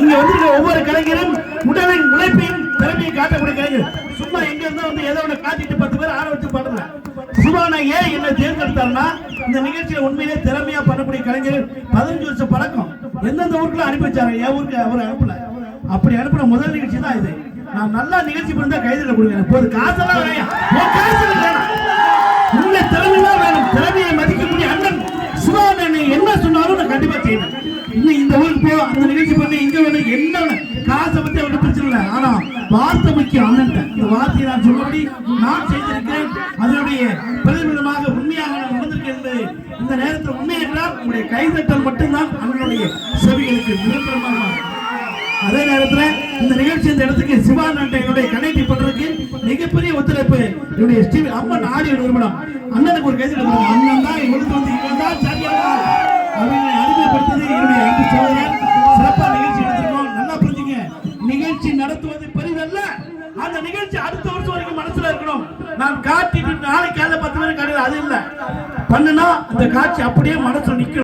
இங்க வந்து ஒவ்வொரு கலைஞரும் உடலின் உழைப்பையும் திறமையும் காட்டக்கூடிய கலைஞர். சும்மா எங்க இருந்தா வந்து ஏதோ ஒண்ணு காட்டிட்டு பத்து பேர் ஆற வச்சு பாடுறேன் சிவானா ஏன் என்ன தேர்ந்தெடுத்தாருன்னா இந்த நிகழ்ச்சியில உண்மையிலே திறமையா பண்ணக்கூடிய கலைஞர் பதினஞ்சு வருஷம் பழக்கம். எந்தெந்த ஊருக்குள்ள அனுப்பி வச்சாரு? என் ஊருக்கு அவர் அனுப்பல. அப்படி அனுப்பின முதல் நிகழ்ச்சி தான் இது. நான் நல்லா நிகழ்ச்சி பண்ணா கைதில் கொடுங்க. போது காசெல்லாம் வேணும். உங்களை காசு வேணும். திறமையை மதிக்கக்கூடிய அண்ணன் சிவான் என்ன சொன்னாலும் நான் கண்டிப்பா செய்வேன். இன்னும் இந்த ஊருக்கு போ அந்த நிகழ்ச்சி பண்ணி இங்க வந்து என்ன வேணும்? காசை பத்தி அவருக்கு பிரச்சனை இல்லை. ஆனா வார்த்தை முக்கியம் அண்ணன் இந்த வார்த்தையை நான் சொன்னபடி நான் செய்திருக்கிறேன். அதனுடைய பிரதிபலமாக உண்மையாக நான் நடந்திருக்கேன் இந்த நேரத்தில் உண்மை என்றால் உங்களுடைய கைதட்டல் மட்டும்தான் அண்ணனுடைய செவிகளுக்கு நிரந்தரமாக அதே நேரத்துல இந்த நிகழ்ச்சி இந்த இடத்துக்கு சிவா நாட்டை என்னுடைய கனெக்ட் பண்றதுக்கு மிகப்பெரிய ஒத்துழைப்பு என்னுடைய ஸ்டீவ் அம்மன் ஆடியோ நிறுவனம். அண்ணனுக்கு ஒரு கைது அண்ணன் தான் எங்களுக்கு வந்து நடத்துவது அந்த நிகழ்ச்சி அடுத்த வருஷம் வரைக்கும் மனசுல இருக்கணும். நான் காட்டிட்டு நாளைக்கு காலையில பத்து பேர் காலையில அது இல்ல. பண்ணுனா அந்த காட்சி அப்படியே மனசுல நிக்கணும்.